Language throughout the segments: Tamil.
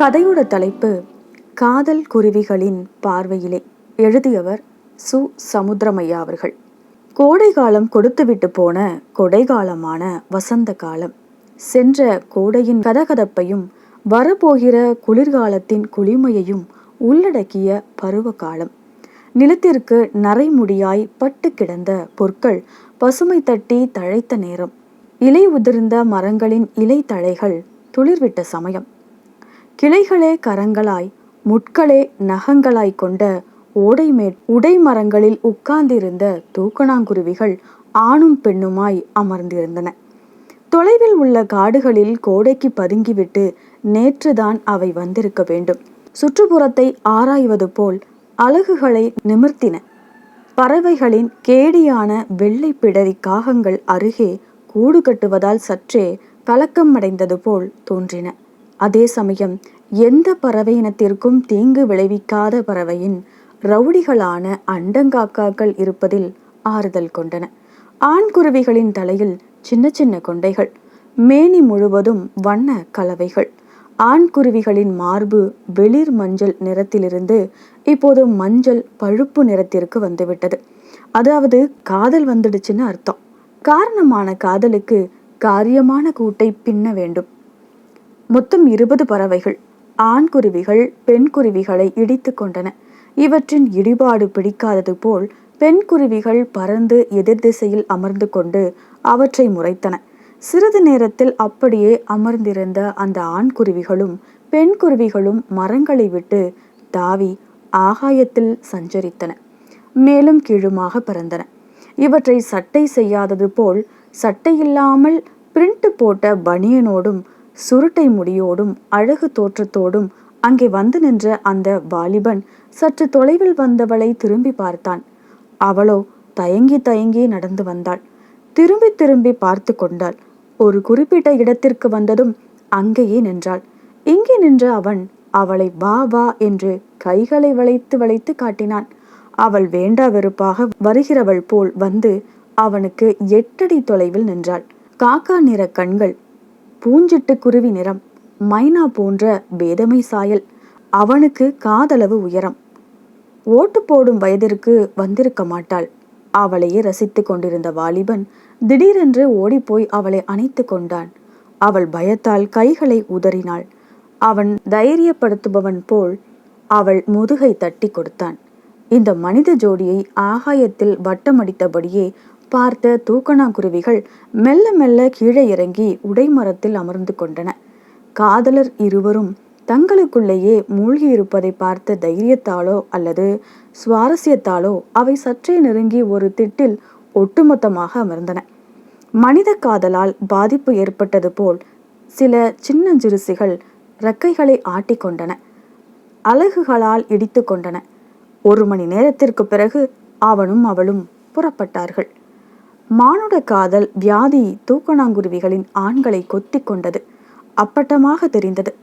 கதையோட தலைப்பு காதல் குருவிகளின் பார்வையிலே எழுதியவர் சு. சமுத்திரமையா அவர்கள். கோடை காலம் கொடுத்துவிட்டு போன கொடைகாலமான வசந்த காலம் சென்ற கோடையின் கதகதப்பையும் வரப்போகிற குளிர்காலத்தின் குளிமையையும் உள்ளடக்கிய பருவ காலம் நிலத்திற்கு நரைமுடியாய் பட்டு கிடந்த பொற்கள் பசுமை தட்டி தழைத்த நேரம். இலை உதிர்ந்த மரங்களின் இலை தழைகள் துளிர்விட்ட சமயம். கிளைகளே கரங்களாய் முட்களே நகங்களாய் கொண்ட ஓடைமே உடை மரங்களில் உட்கார்ந்திருந்த தூக்கணாங்குருவிகள் ஆணும் பெண்ணுமாய் அமர்ந்திருந்தன. தொலைவில் உள்ள காடுகளில் கோடைக்கு பதுங்கிவிட்டு நேற்றுதான் அவை வந்திருக்க வேண்டும். சுற்றுப்புறத்தை ஆராய்வது போல் அலகுகளை நிமிர்த்தின. பறவைகளின் கேடியான வெள்ளை பிடரி காகங்கள் அருகே கூடு கட்டுவதால் சற்றே கலக்கம் அடைந்தது போல் தோன்றின. அதே சமயம் எந்த பறவை இனத்திற்கும் தீங்கு விளைவிக்காத பறவையின் ரவுடிகளான அண்டங்காக்காக்கள் இருப்பதில் ஆறுதல் கொண்டன. ஆண்குருவிகளின் தலையில் சின்ன சின்ன கொண்டைகள் மேனி முழுவதும் வண்ண கலவைகள். ஆண்குருவிகளின் மார்பு வெளிர் மஞ்சள் நிறத்திலிருந்து இப்போது மஞ்சள் பழுப்பு நிறத்திற்கு வந்துவிட்டது. அதாவது காதல் வந்துடுச்சுன்னு அர்த்தம். காரணமான காதலுக்கு காரியமான கூட்டை பின்ன வேண்டும். மொத்தம் இருபது பறவைகள் ஆண் குருவிகள் பெண் குருவிகளை இடித்து கொண்டன. இவற்றின் இடிபாடு பிடிக்காதது போல் பெண் குருவிகள் பறந்து எதிர் திசையில் அமர்ந்து கொண்டு அவற்றை முறைத்தன. சிறிது நேரத்தில் அப்படியே அமர்ந்திருந்த அந்த ஆண் குருவிகளும் பெண் குருவிகளும் மரங்களை விட்டு தாவி ஆகாயத்தில் சஞ்சரித்தன. மேலும் கீழுமாக பறந்தன. இவற்றை சட்டை செய்யாதது போல் சட்டை இல்லாமல் பிரிண்ட் போட்ட பனியனோடும் சுருட்டை முடியோடும் அழகு தோற்றத்தோடும் அங்கே வந்து நின்ற அந்த வாலிபன் சற்று தொலைவில் வந்தவளை திரும்பி பார்த்தான். அவளோ தயங்கி தயங்கி நடந்து வந்தாள். திரும்பி திரும்பி பார்த்து கொண்டாள். ஒரு குறிப்பிட்ட இடத்திற்கு வந்ததும் அங்கேயே நின்றாள். இங்கே நின்ற அவன் அவளை வா வா என்று கைகளை வளைத்து வளைத்து காட்டினான். அவள் வேண்டா வெறுப்பாக வருகிறவள் போல் வந்து அவனுக்கு எட்டடி தொலைவில் நின்றாள். காக்கா நிற கண்கள் பூஞ்சிட்டு குருவி நிறம் மைனா போன்ற பேதமை சாயல் அவனுக்கு காதளவு உயரம். ஓட்டு போடும் வயதிற்கு வந்திருக்க மாட்டாள். அவளையே ரசித்து கொண்டிருந்த வாலிபன் திடீரென்று ஓடிப்போய் அவளை அணைத்து கொண்டான். அவள் பயத்தால் கைகளை உதறினாள். அவன் தைரியப்படுத்துபவன் போல் அவள் முதுகை தட்டி கொடுத்தான். இந்த மனித ஜோடியை ஆகாயத்தில் வட்டமடித்தபடியே பார்த்த தூக்கணாங்குருவிகள் மெல்ல மெல்ல கீழே இறங்கி உடைமரத்தில் அமர்ந்து கொண்டன. காதலர் இருவரும் தங்களுக்குள்ளேயே மூழ்கி இருப்பதை பார்த்த தைரியத்தாலோ அல்லது சுவாரஸ்யத்தாலோ அவை சற்றே நெருங்கி ஒரு திட்டில் ஒட்டுமொத்தமாக அமர்ந்தன. மனித காதலால் பாதிப்பு ஏற்பட்டது போல் சில சின்னஞ்சிறுசிகள் ரெக்கைகளை ஆட்டிக்கொண்டன அலகுகளால் இடித்து கொண்டன. ஒரு மணி நேரத்திற்கு பிறகு அவனும் அவளும் புறப்பட்டார்கள். மானுட காதல் வியாதி தூக்கணாங்குருவிகளின் ஆண்களை கொத்தி கொண்டது. அப்பட்டமாக தெரிந்தது.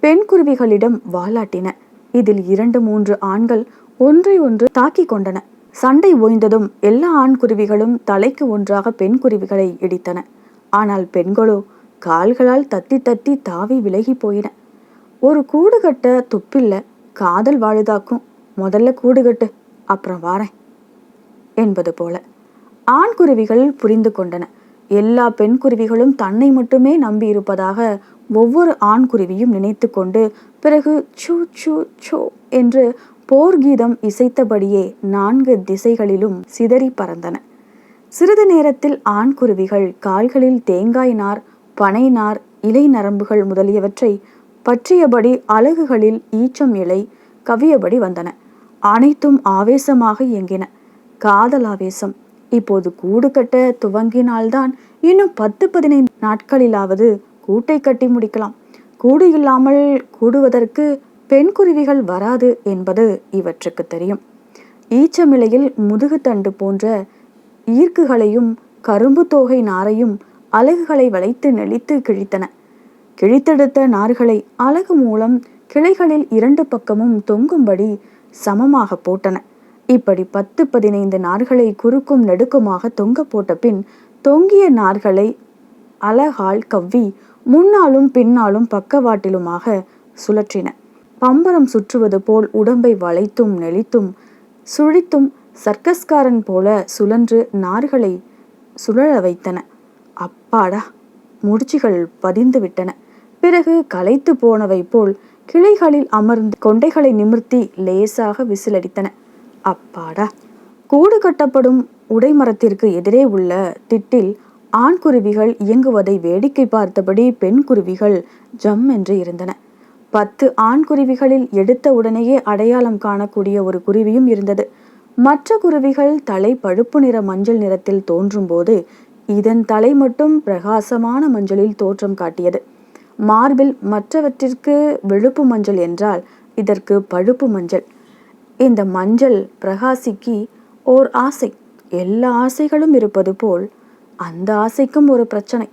பெண் குருவிகளிடம் வாலாட்டின. இதில் இரண்டு மூன்று ஆண்கள் ஒன்றை ஒன்று தாக்கி கொண்டன. சண்டை ஓய்ந்ததும் எல்லா ஆண் குருவிகளும் தலைக்கு ஒன்றாக பெண் குருவிகளை இடித்தன. ஆனால் பெண்களோ கால்களால் தத்தி தத்தி தாவி விலகி போயின. ஒரு கூடு கட்ட துப்பில்ல காதல் வாழுதாக்கும். முதல்ல கூடு கட்டு அப்புறம் வாரேன் என்பது போல. ஆண் குருவிகள் புரிந்து கொண்டன. எல்லா பெண் குருவிகளும் தன்னை மட்டுமே நம்பியிருப்பதாக ஒவ்வொரு ஆண் குருவியும் நினைத்து கொண்டு பிறகு சூ சூ சோ என்று போர்கீதம் இசைத்தபடியே நான்கு திசைகளிலும் சிதறி பறந்தன. சிறிது நேரத்தில் ஆண் குருவிகள் கால்களில் தேங்காய் நார் பனை நார் இலை நரம்புகள் முதலியவற்றை பற்றியபடி அலகுகளில் ஈச்சம் இலை கவியபடி வந்தன. அனைத்தும் ஆவேசமாக இயங்கின. காதல் ஆவேசம். இப்போது கூடு கட்ட துவங்கினால்தான் இன்னும் பத்து பதினைந்து நாட்களிலாவது கூட்டை கட்டி முடிக்கலாம். கூடு இல்லாமல் கூடுவதற்கு பெண் குருவிகள் வராது என்பது இவற்றுக்கு தெரியும். ஈச்சமிலையில் முதுகுத்தண்டு போன்ற ஈர்க்குகளையும் கரும்பு தோகை நாரையும் அலகுகளை வளைத்து நெளித்து கிழித்தன. கிழித்தெடுத்த நார்களை அலகு மூலம் கிளைகளில் இரண்டு பக்கமும் தொங்கும்படி சமமாக போட்டன. இப்படி பத்து பதினைந்து நார்களை குறுக்கும் நெடுக்குமாக தொங்க போட்ட பின் தொங்கிய நார்களை அலகால் கவ்வி முன்னாலும் பின்னாலும் பக்கவாட்டிலுமாக சுழற்றின. பம்பரம் சுற்றுவது போல் உடம்பை வளைத்தும் நெளித்தும் சுழித்தும் சர்க்கஸ்காரன் போல சுழன்று நார்களை சுழல வைத்தன. அப்பாடா! முடிச்சுகள் பதிந்து விட்டன. பிறகு களைத்து போனவை போல் கிளைகளில் அமர்ந்து கொண்டைகளை நிமிர்த்தி லேசாக விசிலடித்தன. அப்பாடா. கூடு கட்டப்படும் உடைமரத்திற்கு எதிரே உள்ள திட்டில் ஆண் குருவிகள் இயங்குவதை வேடிக்கை பார்த்தபடி பெண் குருவிகள் ஜம் என்று இருந்தன. பத்து ஆண் குருவிகளில் எடுத்த உடனேயே அடையாளம் காணக்கூடிய ஒரு குருவியும் இருந்தது. மற்ற குருவிகள் தலை பழுப்பு நிற மஞ்சள் நிறத்தில் தோன்றும் போது இதன் தலை மட்டும் பிரகாசமான மஞ்சளில் தோற்றம் காட்டியது. மார்பில் மற்றவற்றிற்கு வெளுப்பு மஞ்சள் என்றால் இதற்கு பழுப்பு மஞ்சள். இந்த மஞ்சள் பிரகாசிக்கு ஓர் ஆசை. எல்லா ஆசைகளும் இருப்பது போல் அந்த ஆசைக்கும் ஒரு பிரச்சனை.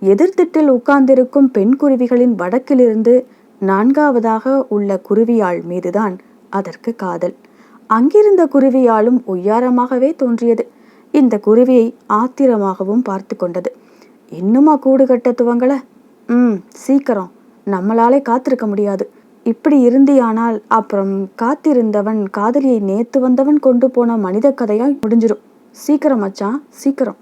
எதிர்த்திட்டில் உட்கார்ந்திருக்கும் பெண் குருவிகளின் வடக்கிலிருந்து நான்காவதாக உள்ள குருவியாள் மீதுதான் அதற்கு காதல். அங்கிருந்த குருவியாலும் ஒய்யாரமாகவே தோன்றியது. இந்த குருவியை ஆத்திரமாகவும் பார்த்து கொண்டது. இன்னுமா கூடு கட்ட துவங்கல? ம் சீக்கிரம். நம்மளாலே காத்திருக்க முடியாது. இப்படி இருந்தியானால் அப்புறம் காத்திருந்தவன் காதலியை நேத்து வந்தவன் கொண்டு போன மனித கதையாய் முடிஞ்சிரும். சீக்கிரம் மச்சான் சீக்கிரம்.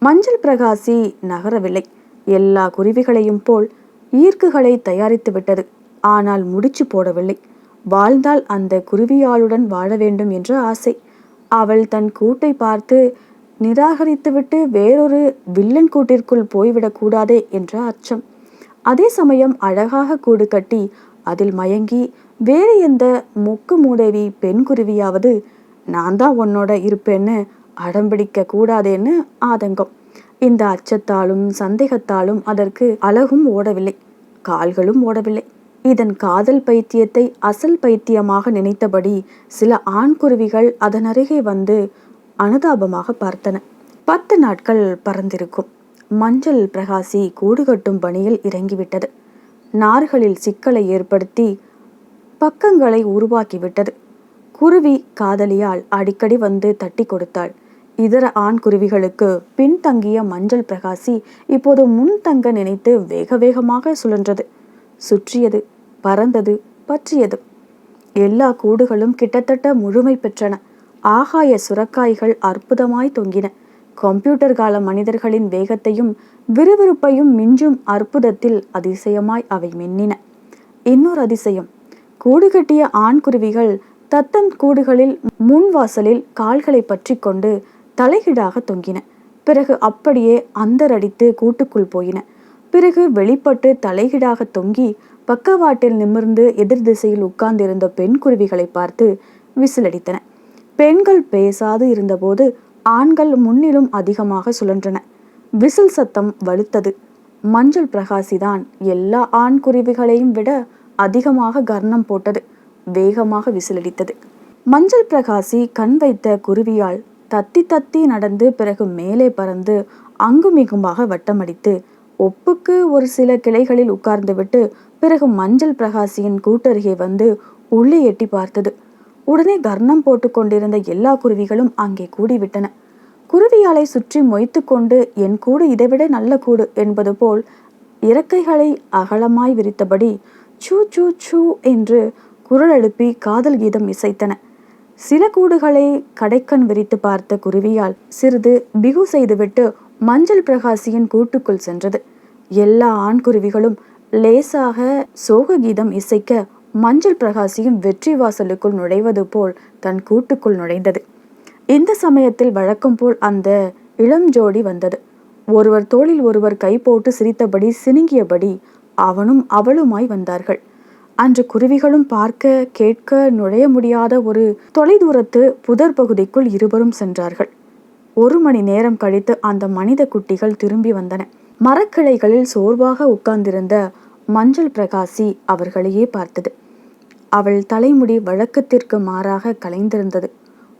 மஞ்சள் பிரகாசி நகரவில்லை. எல்லா குருவிகளையும் போல் ஈர்க்குகளை தயாரித்து விட்டது. ஆனால் முடிச்சு போடவில்லை. வாழ்ந்தால் அந்த குருவியாளுடன் வாழ வேண்டும் என்ற ஆசை. அவள் தன் கூட்டை பார்த்து நிராகரித்துவிட்டு வேறொரு வில்லன் கூட்டிற்குள் போய்விடக்கூடாதே என்ற அச்சம். அதே சமயம் அழகாக கூடு கட்டி அதில் மயங்கி வேறு எந்த மொக்கு மூதேவி பெண் குருவியாவது நான் தான் உன்னோட இருப்பேன்னு அடம்பிடிக்க கூடாதேன்னு ஆதங்கம். இந்த அச்சத்தாலும் சந்தேகத்தாலும் அதற்கு அழகும் ஓடவில்லை கால்களும் ஓடவில்லை. இதன் காதல் பைத்தியத்தை அசல் பைத்தியமாக நினைத்தபடி சில ஆண் குருவிகள் அதன் அருகே வந்து அனுதாபமாக பார்த்தன. பத்து நாட்கள் பறந்திருக்கும். மஞ்சள் பிரகாசி கூடு கட்டும் பணியில் இறங்கிவிட்டது. நார்களில் சிக்கலை ஏற்படுத்தி பக்கங்களை உருவாக்கிவிட்டது. குருவி காதலியால் அடிக்கடி வந்து தட்டி கொடுத்தாள். இதர ஆண் குருவிகளுக்கு பின்தங்கிய மஞ்சள் பிரகாசி இப்போது முன் தங்க நினைத்து வேக வேகமாக சுழன்றது. சுற்றியது பறந்தது பற்றியது. எல்லா கூடுகளும் கிட்டத்தட்ட முழுமை பெற்றன. ஆகாய சுரக்காய்கள் அற்புதமாய் தொங்கின. கம்ப்யூட்டர் கால மனிதர்களின் வேகத்தையும் விறுவிறுப்பையும் மிஞ்சும் அற்புதத்தில் அதிசயமாய் அவை மின்னின. இன்னொரு அதிசயம். கூடு கட்டிய ஆண்குருவிகள் தத்தம் கூடுகளில் முன்வாசலில் கால்களை பற்றி கொண்டு தலைகீழாக தொங்கின. பிறகு அப்படியே அந்தரடித்து கூட்டுக்குள் போயின. பிறகு வெளிப்பட்டு தலைகீழாக தொங்கி பக்கவாட்டில் நிமிர்ந்து எதிர் திசையில் உட்கார்ந்திருந்த பெண் குருவிகளை பார்த்து விசிலடித்தன. பெண்கள் பேசாது இருந்தபோது ஆண்கள் முன்னிலும் அதிகமாக சுழன்றன. விசில் சத்தம் வலுத்தது. மஞ்சள் பிரகாசிதான் எல்லா ஆண் குருவிகளையும் விட அதிகமாக கர்ணம் போட்டது. வேகமாக விசிலடித்தது. மஞ்சள் பிரகாசி கண் வைத்த குருவியால் தத்தி தத்தி நடந்து பிறகு மேலே பறந்து அங்குமிகுமாக வட்டமடித்து ஒப்புக்கு ஒரு சில கிளைகளில் உட்கார்ந்துவிட்டு பிறகு மஞ்சள் பிரகாசியின் கூட்டருகே வந்து உள்ளே எட்டி பார்த்தது. உடனே கர்ணம் போட்டு கொண்டிருந்த எல்லா குருவிகளும் அங்கே கூடிவிட்டன. குருவியாலை சுற்றி மொய்த்து கொண்டு என் கூடு இதைவிட நல்ல கூடு என்பது போல் இறக்கைகளை அகலமாய் விரித்தபடி சூ சூ சூ என்று குரல் எழுப்பி காதல் கீதம் இசைத்தன. சில கூடுகளை கடைக்கண் விரித்து பார்த்த குருவியால் சிறிது பிகு செய்துவிட்டு மஞ்சள் பிரகாசியின் கூட்டுக்குள் சென்றது. எல்லா ஆண் குருவிகளும் லேசாக சோக கீதம் இசைக்க மஞ்சள் பிரகாசியும் வெற்றி வாசலுக்குள் நுழைவது போல் தன் கூட்டுக்குள் நுழைந்தது. இந்த சமயத்தில் வழக்கம் போல் அந்த இளம் ஜோடி வந்தது. ஒருவர் தோளில் ஒருவர் கை போட்டு சிரித்தபடி சினுங்கியபடி அவனும் அவளுமாய் வந்தார்கள். அன்று குருவிகளும் பார்க்க கேட்க நுழைய முடியாத ஒரு தொலைதூரத்து புதர் பகுதிக்குள் இருவரும் சென்றார்கள். ஒரு மணி நேரம் கழித்து அந்த மனித குட்டிகள் திரும்பி வந்தன. மரக்கிளைகளில் சோர்வாக உட்கார்ந்திருந்த மஞ்சள் பிரகாசி அவர்களையே பார்த்தது. அவள் தலைமுடி வழக்கத்திற்கு மாறாக கலைந்திருந்தது.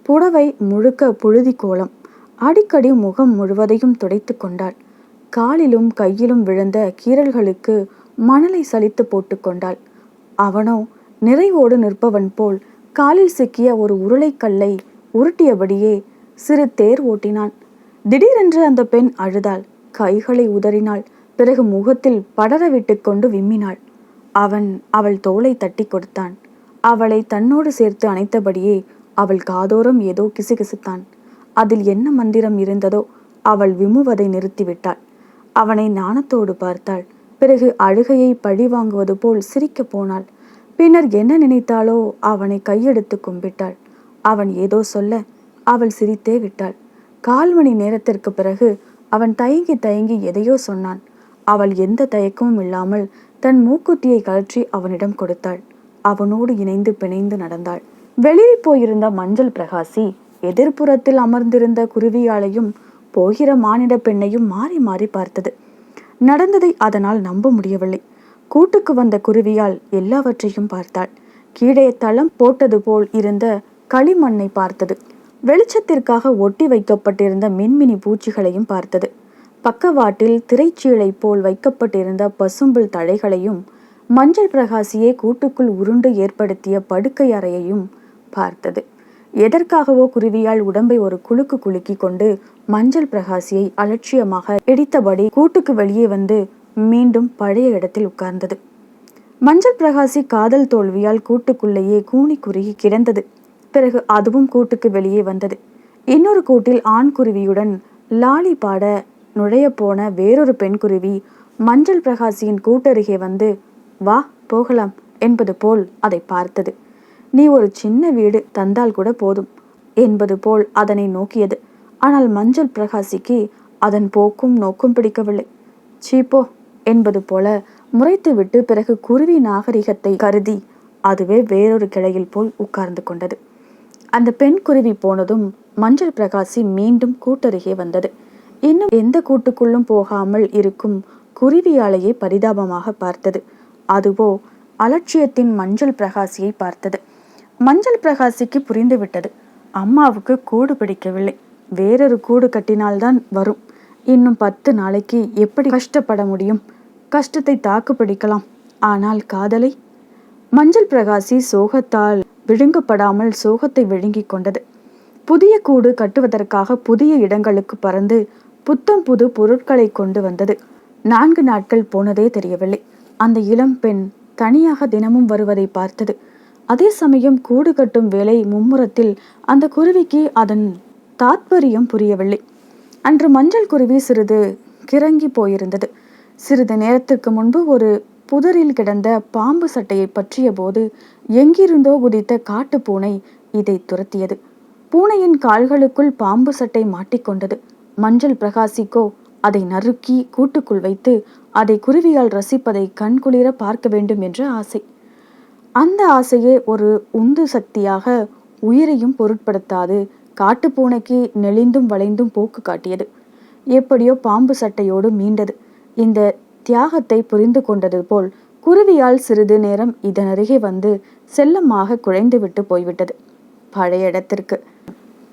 புடவை முழுக்க புழுதி கோலம். அடிக்கடி முகம் முழுவதையும் துடைத்து கொண்டாள். காலிலும் கையிலும் விழுந்த கீரல்களுக்கு மணலை சலித்து போட்டுக்கொண்டாள் அவனோ நிறைவோடு நிற்பவன் போல் காலில் சிக்கிய ஒரு உருளைக்கல்லை உருட்டியபடியே சிறு தேர் ஓட்டினான். திடீரென்று அந்த பெண் அழுதாள். கைகளை உதறினாள். பிறகு முகத்தில் படர விட்டுக்கொண்டு விம்மினாள். அவன் அவள் தோளை தட்டி கொடுத்தான். அவளை தன்னோடு சேர்த்து அணைத்தபடியே அவள் காதோரம் ஏதோ கிசுகிசுத்தான். அதில் என்ன மந்திரம் இருந்ததோ அவள் விம்முவதை நிறுத்திவிட்டாள். அவனை நாணத்தோடு பார்த்தாள். பிறகு அழுகையை பழி வாங்குவது போல் சிரிக்கப் போனாள். பின்னர் என்ன நினைத்தாளோ அவனை கையெடுத்து கும்பிட்டாள். அவன் ஏதோ சொல்ல அவள் சிரித்தே விட்டாள். கால் மணி நேரத்திற்கு பிறகு அவன் தயங்கி தயங்கி எதையோ சொன்னான். அவள் எந்த தயக்கமும் இல்லாமல் தன் மூக்குத்தியை கழற்றி அவனிடம் கொடுத்தாள். அவனோடு இணைந்து பிணைந்து நடந்தாள். வெளியில் போயிருந்த மஞ்சள் பிரகாசி எதிர்ப்புறத்தில் அமர்ந்திருந்த குருவியாளையும் போகிற மானிட பெண்ணையும் மாறி மாறி பார்த்தது. நடந்ததை அதனால் நம்ப முடியவில்லை. கூட்டுக்கு வந்த குருவியால் எல்லாவற்றையும் பார்த்தாள். கீழே தளம் போட்டது போல் இருந்த களிமண்ணை பார்த்தது. வெளிச்சத்திற்காக ஒட்டி வைக்கப்பட்டிருந்த மின்மினி பூச்சிகளையும் பார்த்தது. பக்கவாட்டில் திரைச்சீலை போல் வைக்கப்பட்டிருந்த பசும்புல் தழைகளையும் மஞ்சள் பிரகாசியே கூட்டுக்குள் உருண்டு ஏற்படுத்திய படுக்கை அறையையும் பார்த்தது. எதற்காகவோ குருவியால் உடம்பை ஒரு குலுக்கு குலுக்கி கொண்டு மஞ்சள் பிரகாசியை அலட்சியமாக இடித்தபடி கூட்டுக்கு வெளியே வந்து மீண்டும் பழைய இடத்தில் உட்கார்ந்தது. மஞ்சள் பிரகாசி காதல் தோல்வியால் கூட்டுக்குள்ளேயே கூனி குறுகி கிடந்தது. பிறகு அதுவும் கூட்டுக்கு வெளியே வந்தது. இன்னொரு கூட்டில் ஆண் குருவியுடன் லாலி பாட நுழைய போன வேறொரு பெண் குருவி மஞ்சள் பிரகாசியின் கூட்டருகே வந்து வா போகலாம் என்பது போல் அதை பார்த்தது. நீ ஒரு சின்ன வீடு தந்தால் கூட போதும் என்பது போல் அதனை நோக்கியது. ஆனால் மஞ்சள் பிரகாசிக்கு அதன் போக்கும் நோக்கும் பிடிக்கவில்லை. சீப்போ என்பது போல முறைத்துவிட்டு பிறகு குருவி நாகரிகத்தை கருதி அதுவே வேறொரு கிளையில் போல் உட்கார்ந்து கொண்டது. அந்த பெண் குருவி போனதும் மஞ்சள் பிரகாசி மீண்டும் கூட்டருகே வந்தது. இன்னும் எந்த கூட்டுக்குள்ளும் போகாமல் இருக்கும் குருவியாலையை பரிதாபமாக பார்த்தது. அதுவோ அலட்சியத்தின் மஞ்சள் பிரகாசியை பார்த்தது. மஞ்சள் பிரகாசிக்கு புரிந்துவிட்டது அம்மாவுக்கு கூடு பிடிக்கவில்லை. வேறொரு கூடு கட்டினால்தான் வரும். இன்னும் பத்து நாளைக்கு எப்படி கஷ்டப்பட முடியும்? கஷ்டத்தை தாக்கு பிடிக்கலாம். ஆனால் காதலை? மஞ்சள் பிரகாசி சோகத்தால் விழுங்கப்படாமல் சோகத்தை விழுங்கிக் கொண்டது. புதிய கூடு கட்டுவதற்காக புதிய இடங்களுக்கு பறந்து புத்தம் புது பொருட்களை கொண்டு வந்தது. நான்கு நாட்கள் போனதே தெரியவில்லை. அந்த இளம் பெண் தனியாக தினமும் வருவதை பார்த்தது. அதே சமயம் கூடு கட்டும் வேலை மும்முரத்தில் அந்த குருவிக்கு அதன் தாத்பரியம் புரியவில்லை. அன்று மஞ்சள் குருவி சிறிது கிறங்கி போயிருந்தது. சிறிது நேரத்திற்கு முன்பு ஒரு புதரில் கிடந்த பாம்பு சட்டையை பற்றிய போது எங்கிருந்தோ குதித்த காட்டு பூனை இதை துரத்தியது. பூனையின் கால்களுக்குள் பாம்பு சட்டை மாட்டிக்கொண்டது மஞ்சள் பிரகாசிக்கோ? அதை நறுக்கி கூட்டுக்குள் வைத்து அதை குருவியால் ரசிப்பதை கண்குளிர பார்க்க வேண்டும் என்ற ஆசை. அந்த ஆசையே ஒரு உந்து சக்தியாக உயிரையும் பொருட்படுத்தாது காட்டுப்பூனைக்கு நெளிந்தும் வளைந்தும் போக்கு காட்டியது. எப்படியோ பாம்பு சட்டையோடு மீண்டது. இந்த தியாகத்தை புரிந்து கொண்டது போல் குருவியால் சிறிது நேரம் இதனருகே வந்து செல்லமாக குழைந்துவிட்டு போய்விட்டது. பழைய இடத்திற்கு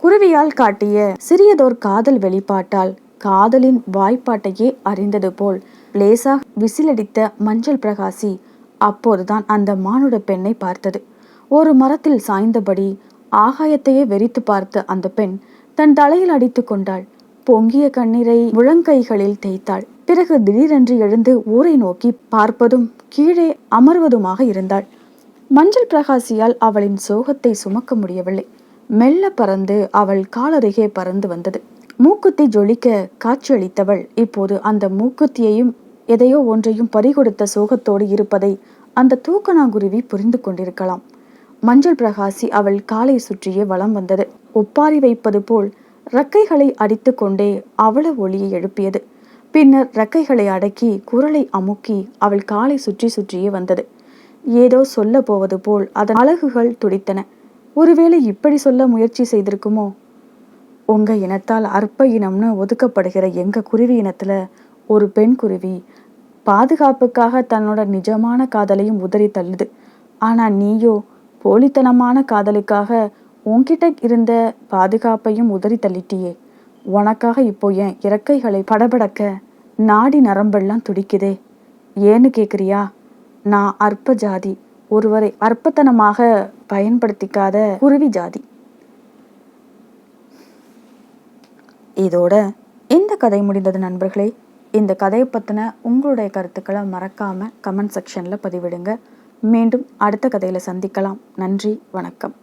குருவியால் காட்டிய சிறியதோர் காதல் வெளிப்பாட்டால் காதலின் வாய்ப்பாட்டையே அறிந்தது போல் லேசாக விசிலடித்த மஞ்சள் பிரகாசி அப்போதுதான் அந்த மானுட பெண்ணை பார்த்தது. ஒரு மரத்தில் சாய்ந்தபடி ஆகாயத்தையே வெறித்து பார்த்த அந்த பெண் தன் தலையில் அடித்து கொண்டாள். பொங்கிய கண்ணீரை முழங்கைகளில் தேய்த்தாள். பிறகு திடீரென்று எழுந்து ஊரை நோக்கி பார்ப்பதும் கீழே அமர்வதுமாக இருந்தாள். மஞ்சள் பிரகாசியால் அவளின் சோகத்தை சுமக்க முடியவில்லை. மெல்ல பறந்து அவள் காலருகே பறந்து வந்தது. மூக்குத்தி ஜொலிக்க காட்சியளித்தவள் இப்போது அந்த மூக்குத்தியையும் எதையோ ஒன்றையும் பறிகொடுத்த சோகத்தோடு இருப்பதை அந்த தூக்கணாங்குருவி புரிந்து கொண்டிருக்கலாம். மஞ்சள் பிரகாசி அவள் காலை சுற்றியே வலம் வந்தது. ஒப்பாரி வைப்பது போல் ரக்கைகளை அடித்து கொண்டே அவள ஒளியை எழுப்பியது. பின்னர் ரக்கைகளை அடக்கி குரலை அமுக்கி அவள் காலை சுற்றி சுற்றியே வந்தது. ஏதோ சொல்ல போவது போல் அதன் அழகுகள் துடித்தன. ஒருவேளை இப்படி சொல்ல முயற்சி செய்திருக்குமோ? உங்க இனத்தால் அற்ப இனம்னு ஒதுக்கப்படுகிற எங்க குருவி இனத்துல ஒரு பெண் குருவி பாதுகாப்புக்காக தன்னோட நிஜமான காதலையும் உதறி தள்ளுது. ஆனா நீயோ போலித்தனமான காதலுக்காக உன்கிட்ட இருந்த பாதுகாப்பையும் உதறி தள்ளிட்டியே. உனக்காக இப்போ என் இறக்கைகளை படபடக்க நாடி நரம்பெல்லாம் துடிக்குதே. ஏன்னு கேக்குறியா? நான் அற்ப ஜாதி. ஒருவரை அற்பத்தனமாக பயன்படுத்திக்காத குருவி ஜாதி. இதோட இந்த கதை முடிந்தது நண்பர்களே. இந்த கதையை பற்றின உங்களுடைய கருத்துக்களை மறக்காமல் கமெண்ட் செக்ஷனில் பதிவிடுங்க. மீண்டும் அடுத்த கதையில் சந்திக்கலாம். நன்றி வணக்கம்.